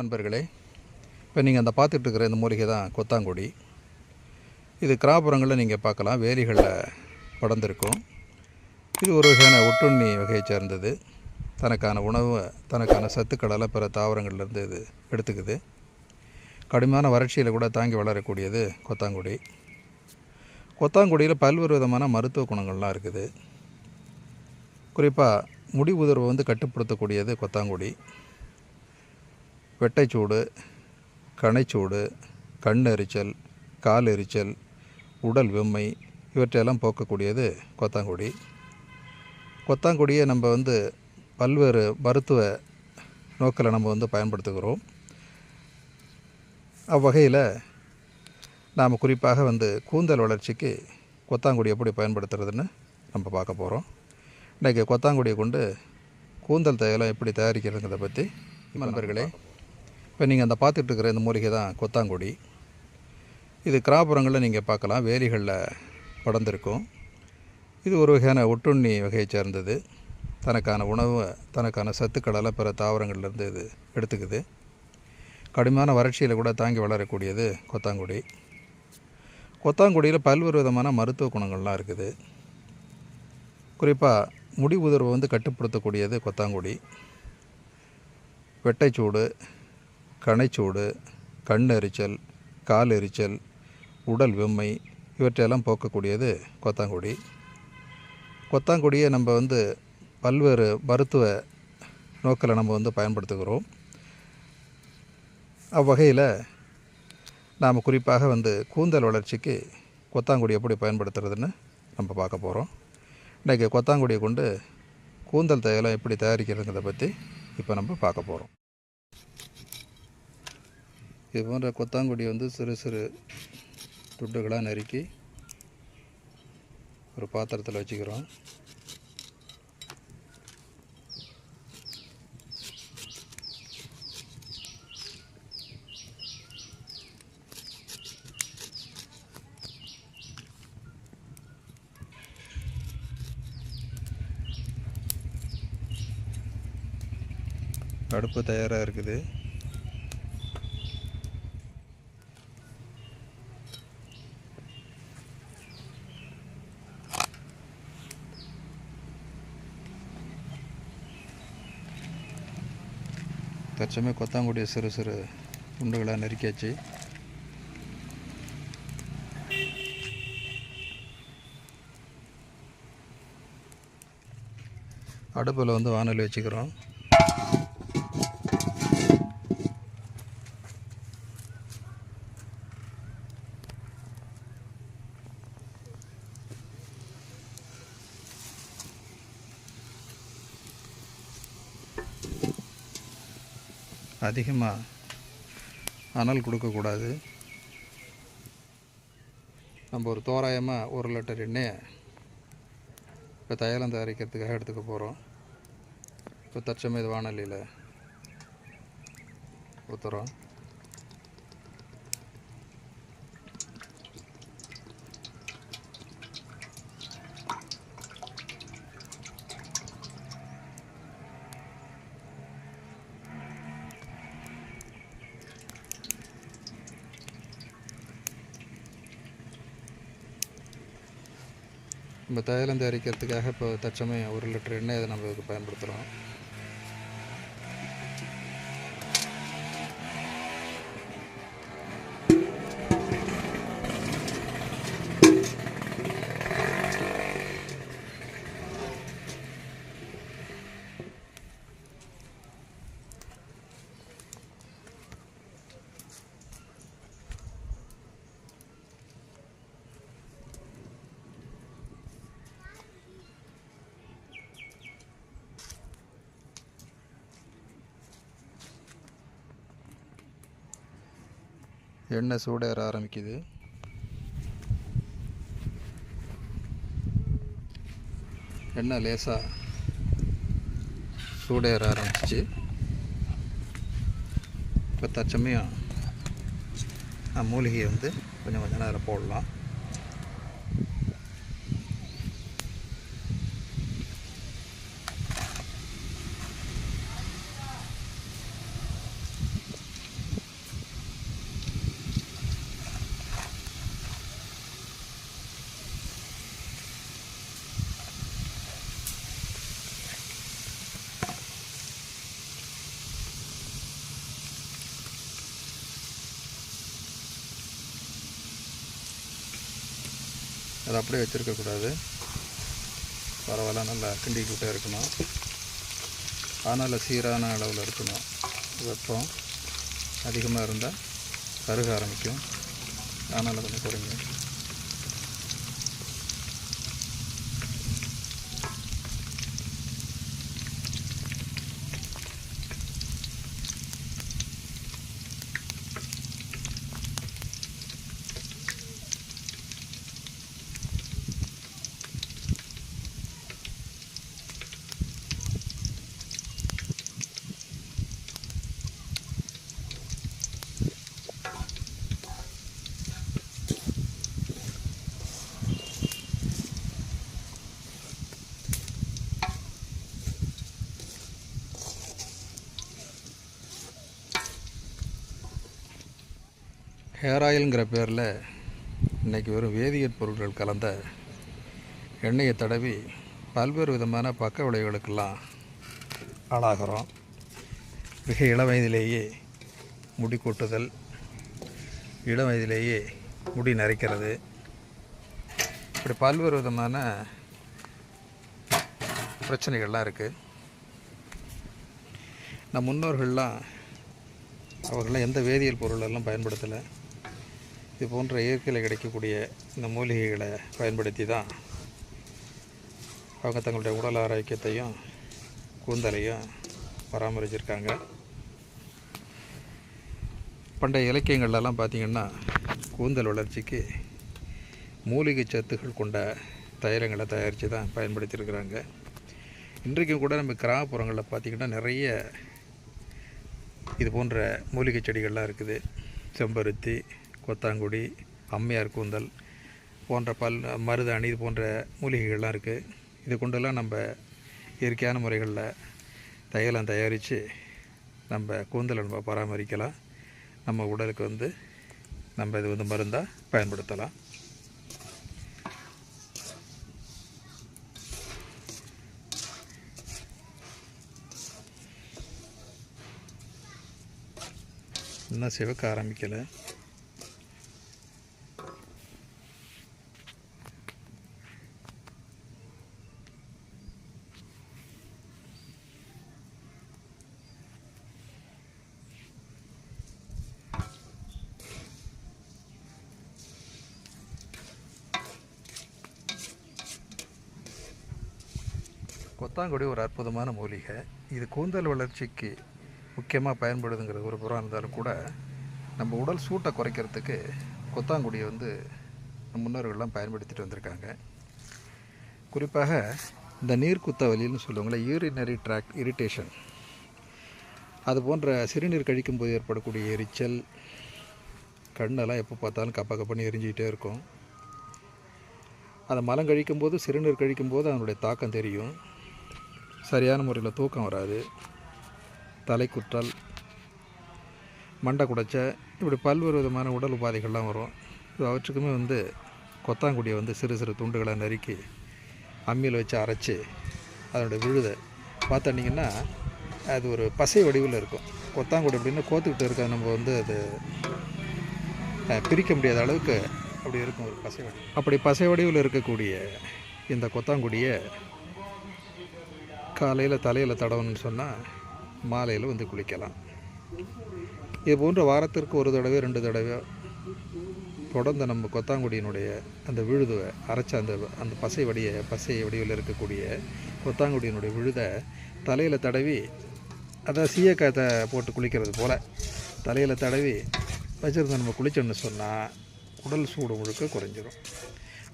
நண்பர்களே இப்போ நீங்கள் அந்த பார்த்துட்டு இருக்கிற இந்த மூலிகை தான் கொத்தாங்குடி. இது கிராப்புறங்களில் நீங்கள் பார்க்கலாம் வேலிகளில் படர்ந்திருக்கும். இது ஒரு வகையான ஒட்டுண்ணி வகையை சேர்ந்தது. தனக்கான உணவு தனக்கான சத்துக்களெல்லாம் பிற தாவரங்கள்லேருந்து இது எடுத்துக்குது. கடுமையான வறட்சியில் கூட தாங்கி வளரக்கூடியது கொத்தாங்குடி. கொத்தாங்குடியில் பல்வேறு விதமான மருத்துவ குணங்கள்லாம் இருக்குது. குறிப்பாக முடி உதிர்வை வந்து கட்டுப்படுத்தக்கூடியது கொத்தாங்குடி. வெட்டைச்சூடு கணைச்சூடு கண் எரிச்சல் கால் எரிச்சல் உடல் வெம்மை இவற்றையெல்லாம் போக்கக்கூடியது கொத்தாங்குடி. கொத்தாங்குடியை நம்ம வந்து பல்வேறு மருத்துவ நோக்கில் நம்ம வந்து பயன்படுத்துகிறோம். அவ்வகையில் நாம் குறிப்பாக வந்து கூந்தல் வளர்ச்சிக்கு கொத்தாங்குடி எப்படி பயன்படுத்துறதுன்னு நம்ம பார்க்க போகிறோம் இன்றைக்கி கொத்தாங்குடியை கொண்டு கூந்தல் தைலம் எப்படி தயாரிக்கிறதுங்கிறத பற்றி நண்பர்களே இப்போ நீங்கள் அந்த பார்த்துட்ருக்கிற இந்த மூலிகை தான் கொத்தாங்குடி. இது கிராபுரங்களில் நீங்கள் பார்க்கலாம் வேலிகளில் படர்ந்திருக்கும். இது ஒரு வகையான ஒட்டுண்ணி வகையை சேர்ந்தது. தனக்கான உணவு தனக்கான சத்துக்களெல்லாம் பிற தாவரங்கள்லேருந்து இது எடுத்துக்குது. கடுமையான வறட்சியில் கூட தாங்கி வளரக்கூடியது கொத்தாங்குடி. கொத்தாங்குடியில் பல்வேறு விதமான மருத்துவ குணங்கள்லாம் இருக்குது. குறிப்பாக முடி உதிர்வை வந்து கட்டுப்படுத்தக்கூடியது கொத்தாங்குடி. வெட்டைச்சூடு கணைச்சூடு கண் எரிச்சல் கால் எரிச்சல் உடல் வெம்மை இவற்றையெல்லாம் போக்கக்கூடியது கொத்தாங்குடி. கொத்தாங்குடியை நம்ம வந்து பல்வேறு மருத்துவ நோக்கில் நம்ம வந்து பயன்படுத்துகிறோம். அவ்வகையில் நாம் குறிப்பாக வந்து கூந்தல் வளர்ச்சிக்கு கொத்தாங்குடி எப்படி பயன்படுத்துறதுன்னு நம்ம பார்க்க போகிறோம் இன்றைக்கி கொத்தாங்குடியை கொண்டு கூந்தல் தையலம் எப்படி தயாரிக்கிறதுங்கிறத பற்றி இப்போ நம்ம பார்க்க போகிறோம் இது போன்ற கொத்தாங்குடி வந்து சிறு சிறு துண்டுகளாக நறுக்கி ஒரு பாத்திரத்தில் வச்சுக்கிறோம். அடுப்பு தயாராக இருக்குது. தற்சமயம் கொத்தாங்குடிய சிறு சிறு துண்டுகளாக நெருக்கியாச்சு. அடுப்பில் வந்து வானொலி வச்சுக்கிறோம். அதிகமாக அனல் கொடுக்கக்கூடாது. நம்ம ஒரு தோராயமாக ஒரு லிட்டர் எண்ணெயை இப்போ தையலம் தயாரிக்கிறதுக்காக எடுத்துக்க போகிறோம். இப்போ தற்சமயம் வானொலியில் ஊற்றுறோம் நம்ம தைலம் தயாரிக்கிறதுக்காக இப்போ தற்சமயம் ஒரு லிட்டர் எண்ணெய் அதை நம்ம இதுக்கு பயன்படுத்துகிறோம். எண்ணெய் சூடேற ஆரம்பிக்குது. எண்ணெய் லேசாக சூடேற ஆரம்பிச்சிச்சு. இப்போ தற்சமயம் மூலிகையை வந்து கொஞ்சம் கொஞ்சம் நேரம் போடலாம். அதை அப்படியே வச்சுருக்கக்கூடாது பரவாயில்ல நல்லா கிண்டிக்கிட்டே இருக்கணும். ஆனால் சீரான அளவில் இருக்கணும். வெப்பம் அதிகமாக இருந்தால் கருக ஆரம்பிக்கும். ஆனால் கொஞ்சம் குறைங்க ஹேர் ஆயிலுங்கிற பேரில் இன்றைக்கி வெறும் வேதியியற் பொருட்கள் கலந்த எண்ணெயை தடவி பல்வேறு விதமான பக்க விளைவுகளுக்கெல்லாம் ஆளாகிறோம். மிக இளம் வயதிலேயே முடி கொட்டுதல் இளம் வயதிலேயே முடி நரைக்கிறது. இப்படி பல்வேறு விதமான பிரச்சனைகள்லாம் இருக்குது நம் முன்னோர்கள்லாம் அவர்கள்லாம் எந்த வேதியியல் பொருளெல்லாம் பயன்படுத்தலை. இது போன்ற இயற்கையில் கிடைக்கக்கூடிய இந்த மூலிகைகளை பயன்படுத்தி தான் அவங்க தங்களுடைய உடல் ஆரோக்கியத்தையும் கூந்தலையும் பராமரிச்சிருக்காங்க. பண்டைய இலக்கியங்கள்லாம் பார்த்திங்கன்னா கூந்தல் வளர்ச்சிக்கு மூலிகை சத்துகள் கொண்ட தைலங்களை தயாரித்து தான் பயன்படுத்தியிருக்கிறாங்க. இன்றைக்கும் கூட நம்ம கிராமப்புறங்களில் பார்த்திங்கன்னா நிறைய இது போன்ற மூலிகை செடிகள்லாம் இருக்குது. செம்பருத்தி கொத்தாங்குடி அம்மையார் கூந்தல் போன்ற பல் மருதாணி இது போன்ற மூலிகைகள்லாம் இருக்குது இது கொண்டெல்லாம் நம்ம இயற்கையான முறைகளில் தையலாம் தயாரித்து நம்ம கூந்தலை நம்ம பராமரிக்கலாம். நம்ம உடலுக்கு வந்து நம்ம இது வந்து மருந்தாக பயன்படுத்தலாம். இன்னும் சிவக்க ஆரம்பிக்கலை. கொத்தாங்குடி ஒரு அற்புதமான மூலிகை. இது கூந்தல் வளர்ச்சிக்கு முக்கியமாக பயன்படுதுங்கிறது ஒரு புறம் இருந்தாலும் கூட நம்ம உடல் சூட்டை குறைக்கிறதுக்கு கொத்தாங்குடியை வந்து முன்னோர்கள்லாம் பயன்படுத்திட்டு வந்திருக்காங்க. குறிப்பாக இந்த நீர்க்குத்த வலின்னு சொல்லுவாங்களே யூரினரி ட்ராக் இரிட்டேஷன் அது போன்ற சிறுநீர் கழிக்கும்போது ஏற்படக்கூடிய எரிச்சல் கண்ணெல்லாம் எப்போ பார்த்தாலும் கப்ப கப்பன்னு எரிஞ்சிக்கிட்டே இருக்கும். அதை மலம் கழிக்கும்போது சிறுநீர் கழிக்கும்போது அதனுடைய தாக்கம் தெரியும். சரியான முறையில் தூக்கம் வராது தலைக்குற்றல் மண்டை குடைச்ச இப்படி பல்வேறு விதமான உடல் உபாதைகள்லாம் வரும். இது அவற்றுக்குமே வந்து கொத்தாங்குடியை வந்து சிறு சிறு துண்டுகளை நறுக்கி அம்மியில் வச்சு அரைச்சி அதனுடைய விழுதை பார்த்தீங்கன்னா அது ஒரு பசை வடிவில் இருக்கும். கொத்தாங்குடி அப்படின்னா கோத்துக்கிட்டு இருக்க நம்ம வந்து அது பிரிக்க முடியாத அளவுக்கு அப்படி இருக்கும் ஒரு பசை வடி அப்படி பசை வடிவில் இருக்கக்கூடிய இந்த கொத்தாங்குடியை காலையில் தலையில் தடவணும்னு சொன்னால் மாலையில் வந்து குளிக்கலாம். இது போன்ற வாரத்திற்கு ஒரு தடவை ரெண்டு தடவை தொடர்ந்து நம்ம கொத்தாங்குடியினுடைய அந்த விழுதுவை அரைச்ச அந்த அந்த பசை வடிய பசை வடிவில் இருக்கக்கூடிய கொத்தாங்குடியினுடைய விழுதை தலையில் தடவி அதை சீயக்காயத்தை போட்டு குளிக்கிறது போல் தலையில் தடவி வச்சுருந்து நம்ம குளிச்சோன்னு சொன்னால் உடல் சூடு முழுக்க குறைஞ்சிரும்.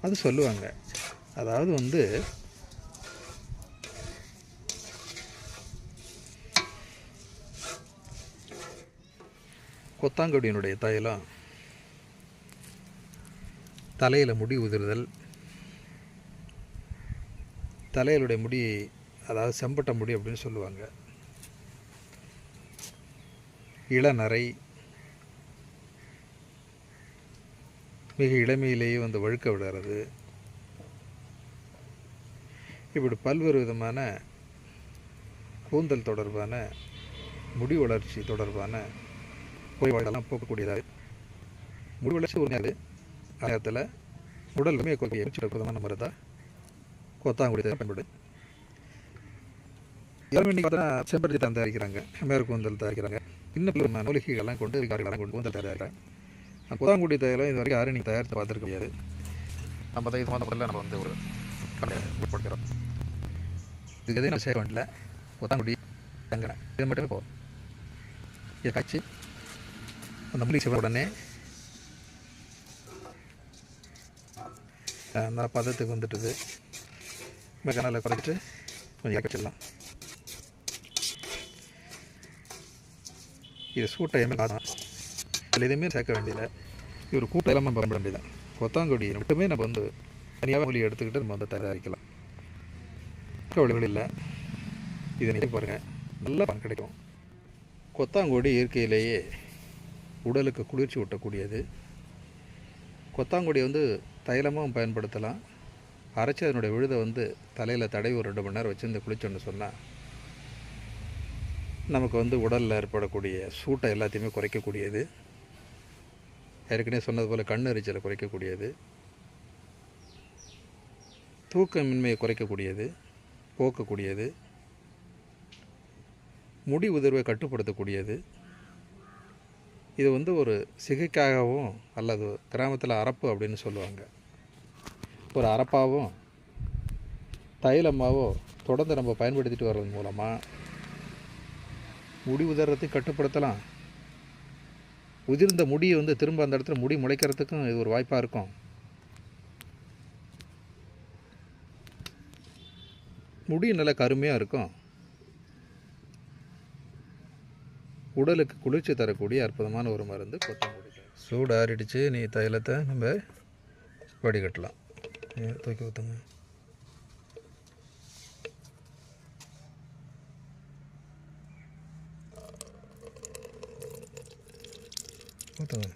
அது சொல்லுவாங்க. அதாவது வந்து கொத்தாங்குடியினுடைய தைலம் தலையில் முடி உதிர்தல். தலையிலுடைய முடி அதாவது செம்பட்ட முடி அப்படின்னு சொல்லுவாங்க. இளநரை. மிக இளமையிலேயே வந்து வழுக்க விடுறது இப்படி பல்வேறு விதமான கூந்தல் தொடர்பான முடி வளர்ச்சி தொடர்பான குறைபாடுகள்லாம் போக்கக்கூடியதாக. முடி வளர்ச்சி ஒரு நேரத்தில் உடல் வலிமையை குறைக்க மூச்சு விடுறதுமான மருந்து? தான் கொத்தாங்குடி தான் பயன்படுது எல்லாமே இன்றைக்கி பார்த்தீங்கன்னா செம்பருத்தி தான் தயாரிக்கிறாங்க மேற்கு கூந்தல் தயாரிக்கிறாங்க. இன்னும் மூலிகைகள்லாம் கொண்டு காரியெல்லாம் கொண்டு கூந்தல் தயாரிக்கிறாங்க. நான் கொத்தாங்குடி தயாரில் இது வரைக்கும் யாரும் நீங்கள் தயாரித்து பார்த்துருக்க முடியாது. நம்ம தான் இது சம்மந்தப்படல நம்ம வந்து ஒரு கடையை உட்படுத்துகிறோம் இதுக்கு எதையும் நான் செய்ய வேண்டிய கொத்தாங்குடி தங்கனை இது மட்டுமே போதும் இதை காய்ச்சி அந்த மூலிகை உடனே அந்த பதத்துக்கு வந்துட்டுது மிளகாய் குறைச்சிட்டு கொஞ்சம் இறக்கி வச்சிடலாம் இது சூட்டை எம்எல் ஆதான் அதில் எதுவுமே சேர்க்க வேண்டியதில்லை ஒரு கூட்டம் இல்லாமல் பயன்பட வேண்டியதில்லை கொத்தாங்குடி மட்டுமே நம்ம வந்து தனியாக மூலிகை எடுத்துக்கிட்டு நம்ம வந்து தயாரிக்கலாம் வழிகள் இல்லை இதை நீங்கள் பாருங்கள் நல்ல பணம் கிடைக்கும் கொத்தாங்குடி இயற்கையிலேயே உடலுக்கு குளிர்ச்சி ஊட்டக்கூடியது. கொத்தாங்குடி வந்து தைலமும் பயன்படுத்தலாம். அரைச்சி அதனுடைய விழுதை வந்து தலையில் தடவி ஒரு ரெண்டு மணி நேரம் வச்சுருந்து குளிச்சோன்னு சொன்னால் நமக்கு வந்து உடலில் ஏற்படக்கூடிய சூட்டை எல்லாத்தையுமே குறைக்கக்கூடியது. ஏற்கனவே சொன்னது போல் கண் எரிச்சலை குறைக்கக்கூடியது. தூக்கமின்மையை குறைக்கக்கூடியது போக்கக்கூடியது. முடி உதிர்வை கட்டுப்படுத்தக்கூடியது. இது வந்து ஒரு சிகைக்காகவும் அல்லது கிராமத்தில் அரப்பு அப்படின்னு சொல்லுவாங்க. ஒரு அரப்பாகவும் தைலமாவோ தொடர்ந்து நம்ம பயன்படுத்திட்டு வர்றது மூலமாக முடி உதறத்தை கட்டுப்படுத்தலாம். உதிர்ந்த முடியை வந்து திரும்ப அந்த இடத்துல முடி முளைக்கிறதுக்கும் இது ஒரு வாய்ப்பாக இருக்கும். முடி நல்லா கருமையாக இருக்கும். உடலுக்கு குளிர்ச்சி தரக்கூடிய அற்புதமான ஒரு மருந்து கொத்தமல்லி. சூடு ஆறிடுச்சு. நீ தைலத்தை நம்ம வடிகட்டலாம். தூக்கி ஊற்றுங்க ஊற்றுங்க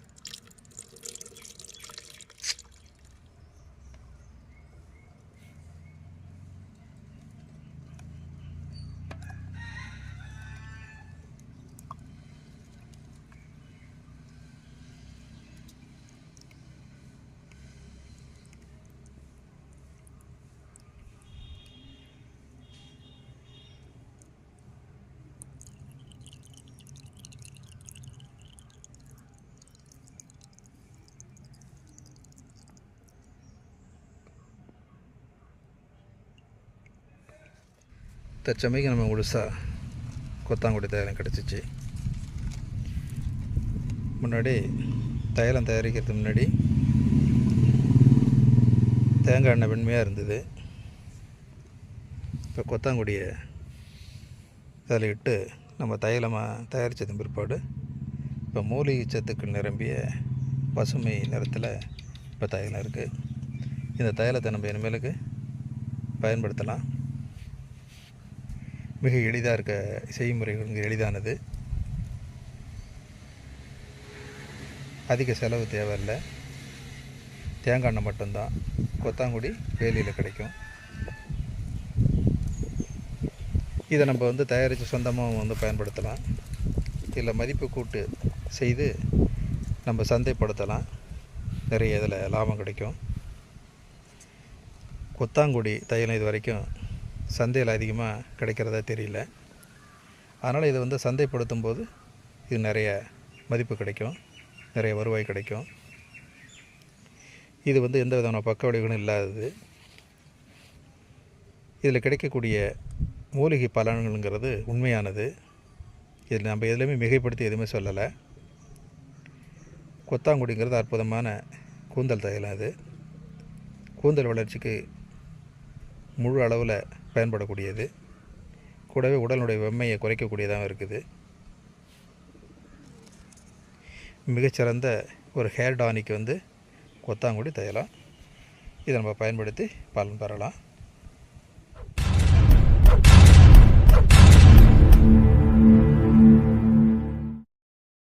தற்சமயக்கு நம்ம முழுசாக கொத்தாங்குடி தைலம் கிடச்சிச்சு. முன்னாடி தைலம் தயாரிக்கிறதுக்கு முன்னாடி தேங்காய் எண்ணெய் வெண்மையாக இருந்தது. இப்போ கொத்தாங்குடியை அதில் இட்டு நம்ம தைலமாக தயாரித்ததன் பிற்பாடு இப்போ மூலிகை சத்துக்கள் நிரம்பிய பசுமை நிறத்தில் இப்போ தைலம் இருக்குது இந்த தைலத்தை நம்ம இனிமேலுக்கு பயன்படுத்தலாம். மிக எளிதாக இருக்க செய்முறைகள் இங்கே எளிதானது. அதிக செலவு தேவையில்லை. தேங்காய் எண்ணெய் மட்டும்தான். கொத்தாங்குடி வேலியில் கிடைக்கும். இதை நம்ம வந்து தயாரித்து சொந்தமாக வந்து பயன்படுத்தலாம். இதில் மதிப்பு கூட்டு செய்து நம்ம சந்தைப்படுத்தலாம். நிறைய இதில் லாபம் கிடைக்கும். கொத்தாங்குடி தையல் இது வரைக்கும் சந்தையில் அதிகமாக கிடைக்கிறதா தெரியல. அதனால் இதை வந்து சந்தைப்படுத்தும் போது இது நிறைய மதிப்பு கிடைக்கும் நிறைய வருவாய் கிடைக்கும். இது வந்து எந்த விதமான பக்க விளைவுகளும் இல்லாதது. இதில் கிடைக்கக்கூடிய மூலிகை பலன்களுங்கிறது உண்மையானது. இதில் நம்ம எதுலேயுமே மிகைப்படுத்தி எதுவுமே சொல்லலை. கொத்தாங்குடிங்கிறது அற்புதமான கூந்தல் தைலம் அது கூந்தல் வளர்ச்சிக்கு முழு அளவில் பயன்படக்கூடியது. கூடவே உடலுடைய வெம்மையை குறைக்கக்கூடியதாகவும் இருக்குது. மிகச்சிறந்த ஒரு ஹேர் டானிக் வந்து கொத்தாங்குடி தையலாம் இதை நம்ம பயன்படுத்தி பலன் பெறலாம்.